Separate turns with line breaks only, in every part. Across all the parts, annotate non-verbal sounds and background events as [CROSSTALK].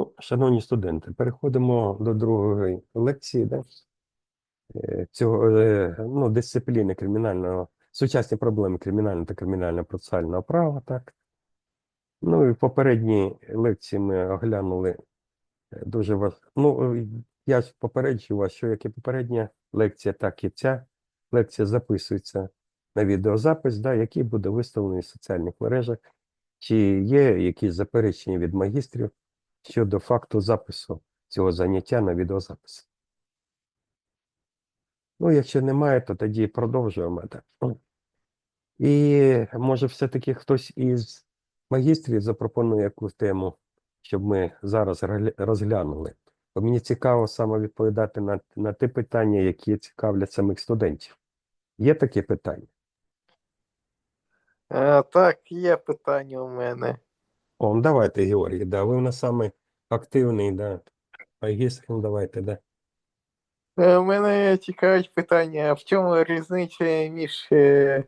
Ну, шановні студенти, переходимо до другої лекції, да? е, цього, е, ну, дисципліни кримінального, сучасні проблеми кримінального та кримінального процесуального права, так. Ну, і в попередній лекції ми оглянули е, дуже важ... Ну, я ж попереджую вас, що як і попередня лекція, так і ця лекція записується на відеозапис, да, який буде виставлений в соціальних мережах. Чи є якісь заперечення від магістрів щодо факту запису цього заняття на відеозапис? Ну, якщо немає, то тоді продовжуємо. І може все-таки хтось із магістрів запропонує якусь тему, щоб ми зараз розглянули. Бо мені цікаво саме відповідати на, на ті питання, які цікавлять самих студентів. Є такі питання?
Е, так, є питання у мене.
О, ну давайте, Георгій, да, ви в нас самий активний, да. Магістр, ну давайте, да.
У мене цікавить питання, в чому різниця між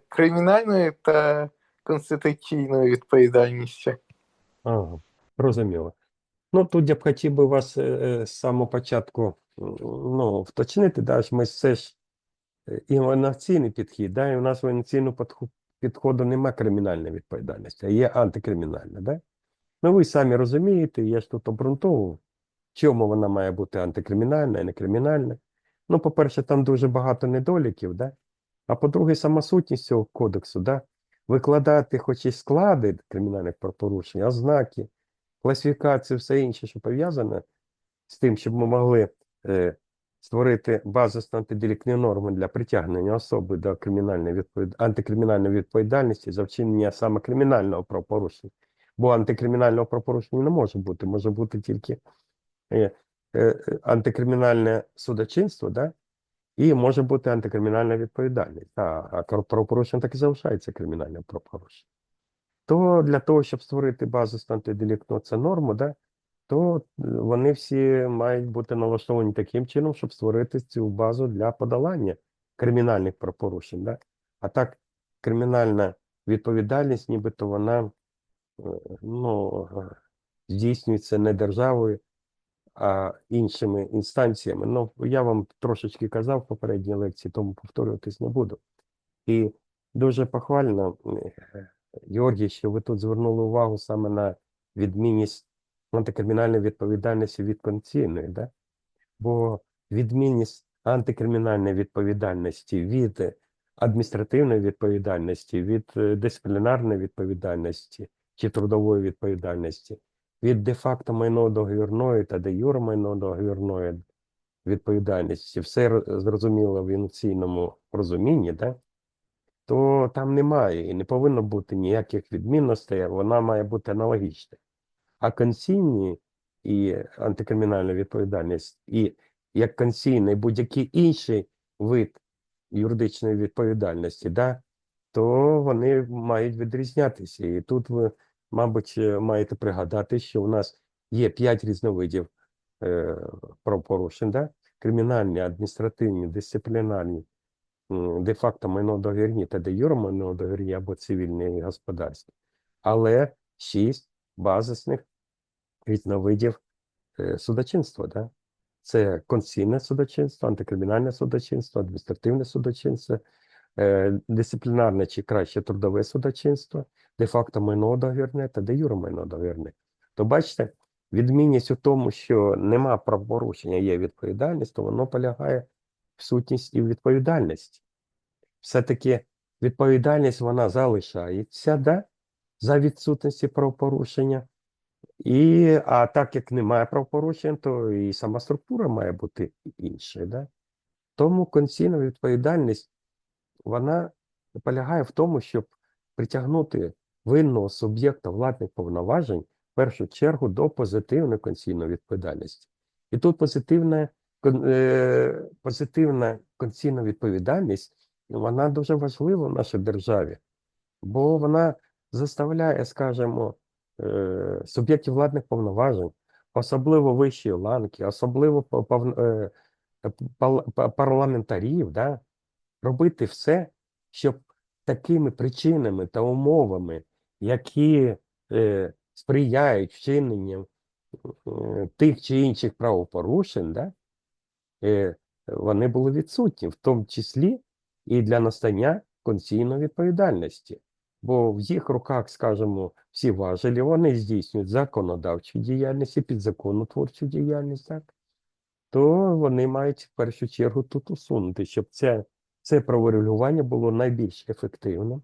кримінальною та конституційною відповідальністю?
Ага, розуміло. Ну, тут я б хотів би вас з самого початку ну, вточнити, да, що ми все ж інноваційний підхід, да, і у нас в інноваційному підходу немає кримінальної відповідальності, а є антикримінальна, да? Ну, ви самі розумієте, я ж тут обґрунтовував, чому вона має бути антикримінальна і не кримінальна. Ну, по-перше, там дуже багато недоліків, да? А по-друге, сама сутність цього кодексу, да? викладати хоч і склади кримінальних правопорушень, ознаки, класифікацію, все інше, що пов'язане з тим, щоб ми могли е, створити базисні антиделіктні норми для притягнення особи до кримінальної відповід... антикримінальної відповідальності за вчинення саме кримінального правопорушення. Бо антикримінального правопорушення не може бути, може бути тільки е, е, антикримінальне судочинство, да? і може бути антикримінальна відповідальність. А, а правопорушення так і залишається кримінальним правопорушенням. То для того, щоб створити базу антиделіктну це норму, да, то е, вони всі мають бути налаштовані таким чином, щоб створити цю базу для подолання кримінальних правопорушень. Да? А так, кримінальна відповідальність, нібито вона ну, е, здійснюється не державою, а іншими інстанціями. Ну, я вам трошечки казав в попередній лекції, тому повторюватись не буду. І дуже похвально, Георгій, що ви тут звернули увагу саме на відмінність антикримінальної відповідальності від конційної, да? бо відмінність антикримінальної відповідальності від адміністративної відповідальності, від е, дисциплінарної відповідальності чи трудової відповідальності, від де-факто майно договірної та де юре майно договірної відповідальності, все зрозуміло в інноваційному розумінні, да? то там немає і не повинно бути ніяких відмінностей, вона має бути аналогічна. А конційні і антикримінальна відповідальність, і як конційний будь-який інший вид юридичної відповідальності, да, то вони мають відрізнятися. І тут ви, мабуть, е, маєте пригадати, що у нас є п'ять різновидів е, правопорушень, да? кримінальні, адміністративні, дисциплінарні, де-факто майнодоговірні та де-юре майнодоговірні або цивільні і господарські. Але шість базисних різновидів е, судочинства. Да? Це конституційне судочинство, антикримінальне судочинство, адміністративне судочинство, дисциплінарне чи краще трудове судочинство, де-факто майно договірне та де-юре майно договірне. То бачите, відмінність у тому, що нема правопорушення, є відповідальність, то воно полягає в сутність і в відповідальності. Все-таки відповідальність вона залишається да, за відсутності правопорушення. І, а так як немає правопорушень, то і сама структура має бути іншою. Да? Тому конституційна відповідальність вона полягає в тому, щоб притягнути винного суб'єкта владних повноважень в першу чергу до позитивної конституційної відповідальності. І тут позитивна, е, позитивна конституційна відповідальність вона дуже важлива в нашій державі, бо вона заставляє, скажімо, е, суб'єктів владних повноважень, особливо вищої ланки, особливо е, парламентарів, да, робити все, щоб такими причинами та умовами, які е, сприяють вчиненням е, тих чи інших правопорушень, да, е, вони були відсутні, в тому числі і для настання конційної відповідальності. Бо в їх руках, скажімо, всі важелі, вони здійснюють законодавчу діяльність і підзаконну творчу діяльність, так? то вони мають в першу чергу тут усунути, щоб це, це праворегулювання було найбільш ефективним,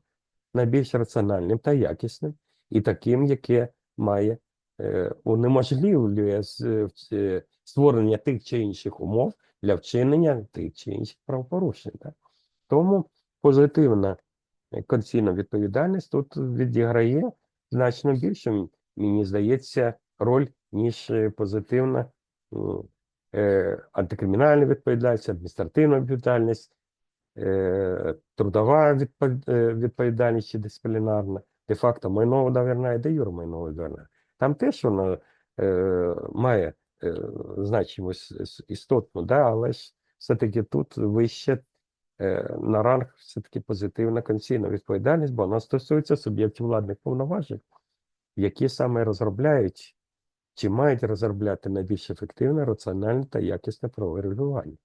найбільш раціональним та якісним, і таким, яке має е, унеможливлює е, е, створення тих чи інших умов для вчинення тих чи інших правопорушень. Так? Тому позитивна конційна відповідальність тут відіграє значно більше, м- мені здається, роль, ніж позитивна е, антикримінальна відповідальність, адміністративна відповідальність, трудова е, відповідальність чи дисциплінарна, де-факто майнова доверна і де юр майнова доверна. Там теж вона е, має е, значимость істотну, да, але ж все-таки тут вище е, на ранг все-таки позитивна конційна відповідальність, бо вона стосується суб'єктів владних повноважень, які саме розробляють чи мають розробляти найбільш ефективне, раціональне та якісне правове регулювання.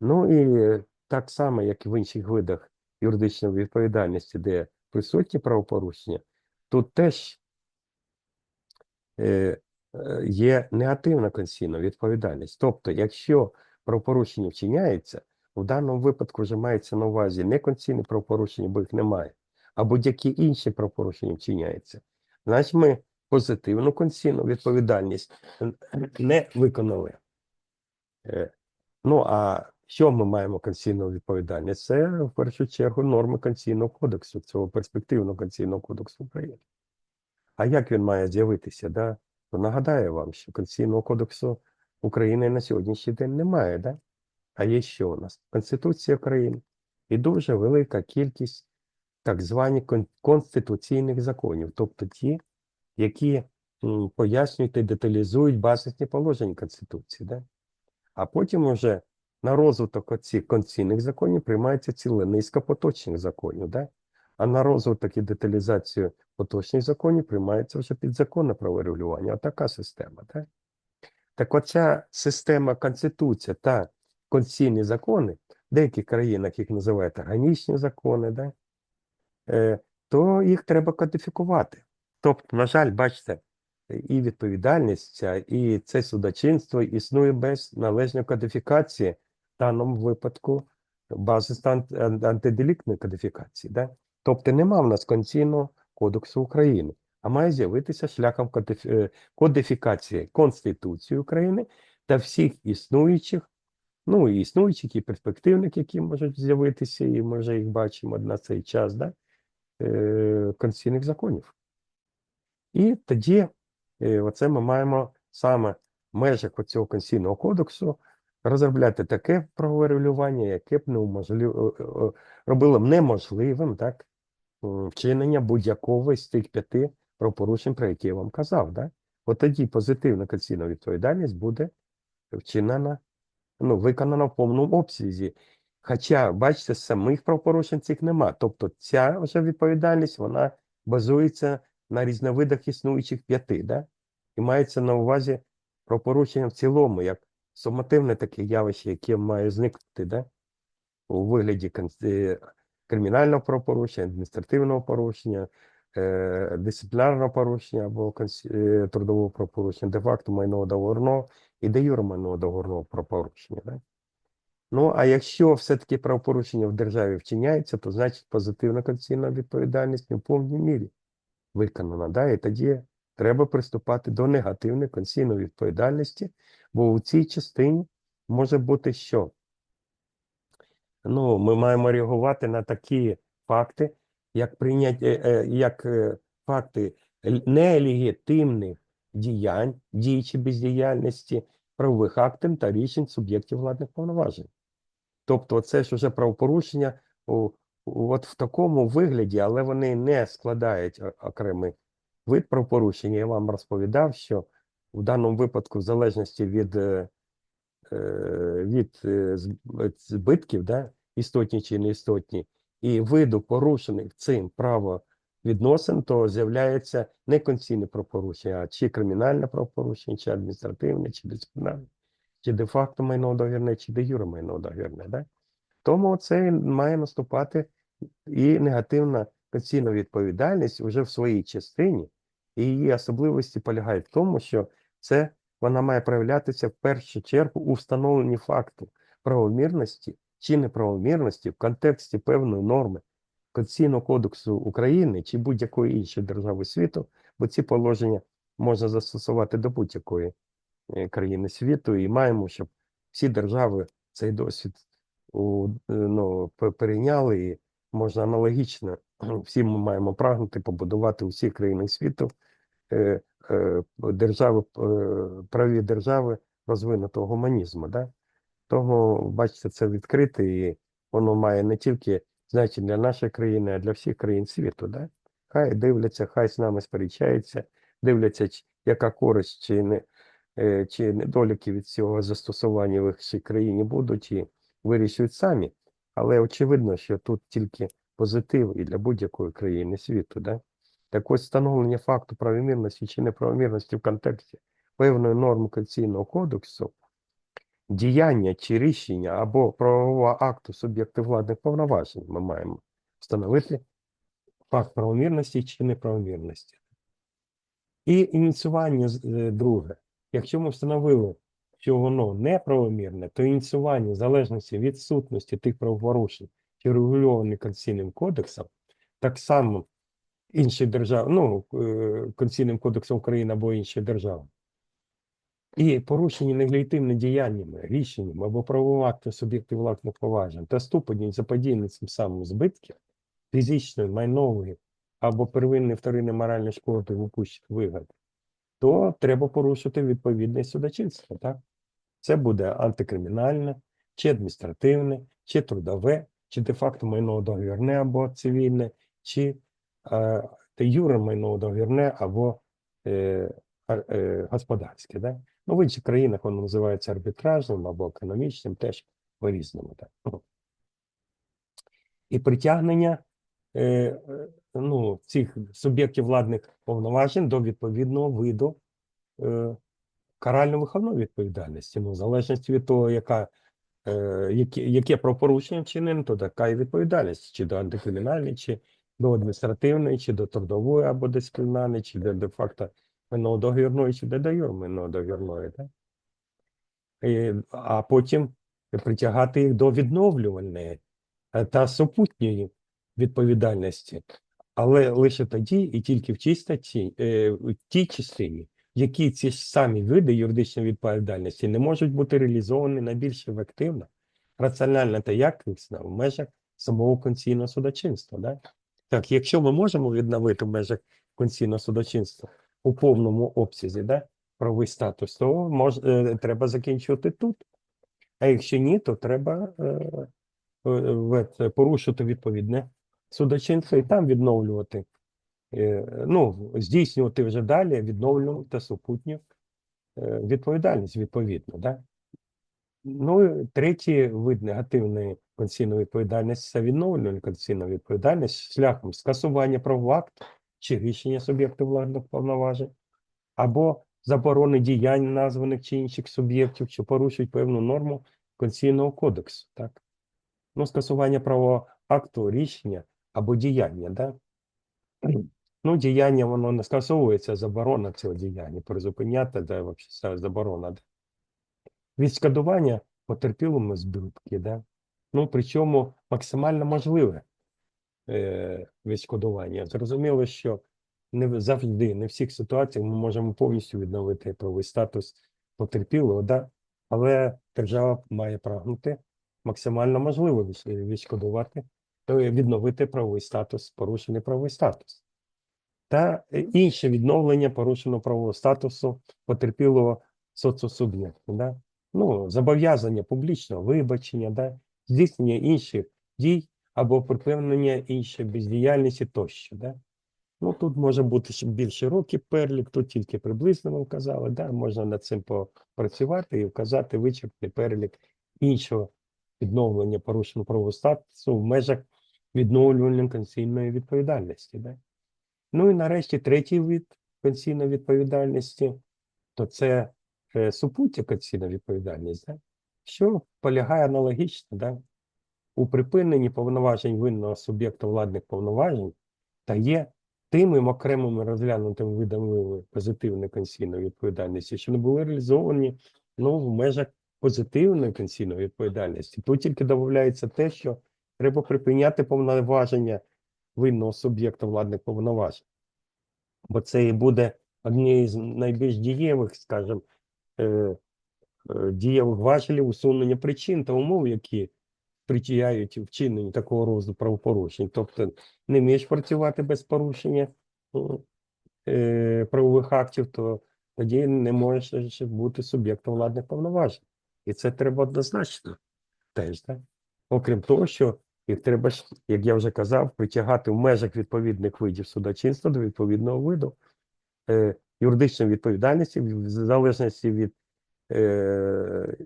Ну і так само, як і в інших видах юридичної відповідальності, де присутні правопорушення, тут теж е, е, є негативна конституційна відповідальність. Тобто, якщо правопорушення вчиняється, в даному випадку вже мається на увазі не конституційне правопорушення, бо їх немає, а будь-які інші правопорушення вчиняються. Значить, ми позитивну конституційну відповідальність не виконали. Е, Ну, а що ми маємо конституційну відповідальність? Це в першу чергу норми Конституційного кодексу, цього перспективного Конституційного кодексу України. А як він має з'явитися? Да? То нагадаю вам, що Конституційного кодексу України на сьогоднішній день немає, да? а є що у нас? Конституція України і дуже велика кількість так званих конституційних законів, тобто ті, які пояснюють і деталізують базисні положення Конституції. Да? А потім вже на розвиток оцих конституційних законів приймається ціла низка поточних законів. Да? А на розвиток і деталізацію поточних законів приймається вже підзаконне праворегулювання. Отака система. Да? Так оця система Конституція та конституційні закони, в деяких країнах їх називають органічні закони, да? е, то їх треба кодифікувати. Тобто, на жаль, бачите, і відповідальність, ця, і це судочинство існує без належної кодифікації, даному випадку бази стан- ан- антиделіктної кодифікації. Да? Тобто нема в нас Конституційного кодексу України, а має з'явитися шляхом е, кодифікації Конституції України та всіх існуючих, ну і існуючих, і перспективних, які можуть з'явитися, і ми вже їх бачимо на цей час, да? е, конституційних законів. І тоді е, оце ми маємо саме в межах цього Конституційного кодексу розробляти таке правове яке б неуможлив... е, е, робило б неможливим так, вчинення будь-якого з тих п'яти правопорушень, про які я вам казав. Да? От тоді позитивна конституційна відповідальність буде вчинена, ну, виконана в повному обсязі. Хоча, бачите, самих правопорушень цих нема. Тобто ця вже відповідальність, вона базується на різновидах існуючих п'яти, да? і мається на увазі правопорушення в цілому, як сумативне таке явище, яке має зникнути да? у вигляді е, кримінального правопорушення, адміністративного порушення, е, дисциплінарного порушення або е, трудового правопорушення, де-факто майнового договорного і де юре майнового договорного правопорушення. Да? Ну, а якщо все-таки правопорушення в державі вчиняється, то значить позитивна конституційна відповідальність не в повній мірі виконана. Да? І тоді треба приступати до негативної конституційної відповідальності, бо у цій частині може бути що? Ну, ми маємо реагувати на такі факти, як прийняття, е, е, як е, факти нелегітимних діянь, дій чи бездіяльності, правових актів та рішень суб'єктів владних повноважень. Тобто, це ж вже правопорушення от в такому вигляді, але вони не складають окремий вид правопорушення. Я вам розповідав, що в даному випадку, в залежності від, е, е, від е, збитків, да, істотні чи неістотні, і виду порушених цим право відносин, то з'являється не конційне правопорушення, а чи кримінальне правопорушення, чи адміністративне, чи дисциплінарне, чи де-факто майно договірне, чи де юре майно договірне. Да? Тому це має наступати і негативна конційна відповідальність вже в своїй частині, і її особливості полягають в тому, що це вона має проявлятися в першу чергу у встановленні факту правомірності чи неправомірності в контексті певної норми Конституційного кодексу України чи будь-якої іншої держави світу, бо ці положення можна застосувати до будь-якої е, країни світу, і маємо, щоб всі держави цей досвід е, ну, перейняли, і можна аналогічно [CLEARS THROAT] всі ми маємо прагнути побудувати у всіх країнах світу держави, е, праві держави розвинутого гуманізму. Да? Тому, бачите, це відкрите, і воно має не тільки значення для нашої країни, а для всіх країн світу. Да? Хай дивляться, хай з нами сперечаються, дивляться, яка користь чи не е, чи недоліки від цього застосування в їх країні будуть і вирішують самі. Але очевидно, що тут тільки позитив і для будь-якої країни світу. Да? Так ось встановлення факту правомірності чи неправомірності в контексті певної норми Конституційного кодексу, діяння чи рішення або правового акту суб'єкту владних повноважень ми маємо встановити факт правомірності чи неправомірності. І ініціювання е, друге. Якщо ми встановили, що воно неправомірне, то ініціювання в залежності від сутності тих правопорушень, що регульовані Конституційним кодексом, так само інші держави, ну, е, Конституційним кодексом України або інші держави. І порушені нелегітимними діяннями, рішеннями або правовим актом суб'єктів владних поважень та ступені заподіяні цим самим збитків фізичної, майнової або первинної вторинної моральної шкоди в упущених вигод, то треба порушити відповідне судочинство. Так? Це буде антикримінальне, чи адміністративне, чи трудове, чи де-факто майно договірне або цивільне, чи е, юре майно договірне або е, е, господарське. Да? Ну, в інших країнах воно називається арбітражним або економічним, теж по-різному. Так? І притягнення е, е, ну, цих суб'єктів владних повноважень до відповідного виду е, карально-виховної відповідальності. Ну, в залежності від того, яка, е, яке, яке правопорушення вчинено, то така і відповідальність, чи до антикримінальної, чи до адміністративної, чи до трудової або дисциплінарної, чи до де-факто минулодоговірної, чи до минулодоговірної. Так? І, а потім притягати їх до відновлювальної е, та супутньої відповідальності, але лише тоді і тільки в статті, е, в тій частині, в якій ці самі види юридичної відповідальності не можуть бути реалізовані найбільш ефективно, раціонально та якісно в межах самого конституційного судочинства. Да? Так, якщо ми можемо відновити в межах конституційного судочинства у повному обсязі, да, правовий статус, то мож, е, треба закінчувати тут. А якщо ні, то треба е, е, порушити відповідне судочинство і там відновлювати, е, ну, здійснювати вже далі відновлювати супутню е, відповідальність відповідно. Да? Ну, третій вид негативної конституційної відповідальності це відновлювальна конституційна відповідальність шляхом скасування правового акту чи рішення суб'єкту владних повноважень або заборони діянь названих чи інших суб'єктів, що порушують певну норму Конституційного кодексу. Так? Ну, скасування правового акту, рішення або діяння. Да? Ну, діяння воно не скасовується, заборона цього діяння, призупиняти, да, взагалі заборона. Да? Відшкодування потерпілому збитки, да? ну, причому максимально можливе е, відшкодування. Зрозуміло, що не завжди, не в всіх ситуаціях ми можемо повністю відновити правовий статус потерпілого, да? але держава має прагнути максимально можливо відшкодувати, відновити правовий статус, порушений правовий статус. Та інше відновлення порушеного правового статусу потерпілого соцсуб'єкту. Да? Ну, зобов'язання публічного вибачення, да? здійснення інших дій або припинення іншої бездіяльності тощо. Да? Ну, тут може бути більш широкий перелік, тут тільки приблизно ми вказали, да? можна над цим попрацювати і вказати вичерпний перелік іншого відновлення порушеного правового статусу в межах відновлювальної конституційної відповідальності. Да? Ну і нарешті третій вид конційної відповідальності, то це е, супуття конційна відповідальність, да? що полягає аналогічно да? у припиненні повноважень винного суб'єкта владних повноважень та є тими окремими розглянутими видами позитивної конційної відповідальності, що не були реалізовані ну, в межах позитивної конційної відповідальності. Тут тільки додається те, що треба припиняти повноваження винного суб'єкта владних повноважень. Бо це і буде однією з найбільш дієвих, скажімо, дієвих важелів усунення причин та умов, які спричиняють вчиненню такого роду правопорушень. Тобто не вмієш працювати без порушення ну, е, правових актів, то тоді не можеш бути суб'єктом владних повноважень. І це треба однозначно теж, так? Окрім того, що їх треба як я вже казав, притягати в межах відповідних видів судочинства до відповідного виду е, юридичної відповідальності в залежності від е,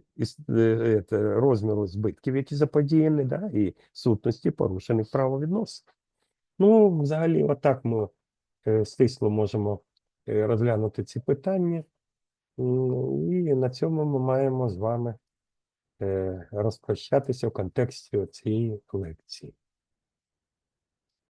е, розміру збитків, які заподіяні, да, і сутності порушених правовідносин. Ну, взагалі, отак ми е, стисло можемо е, розглянути ці питання. Ну, І на цьому ми маємо з вами е, розпрощатися в контексті цієї лекції.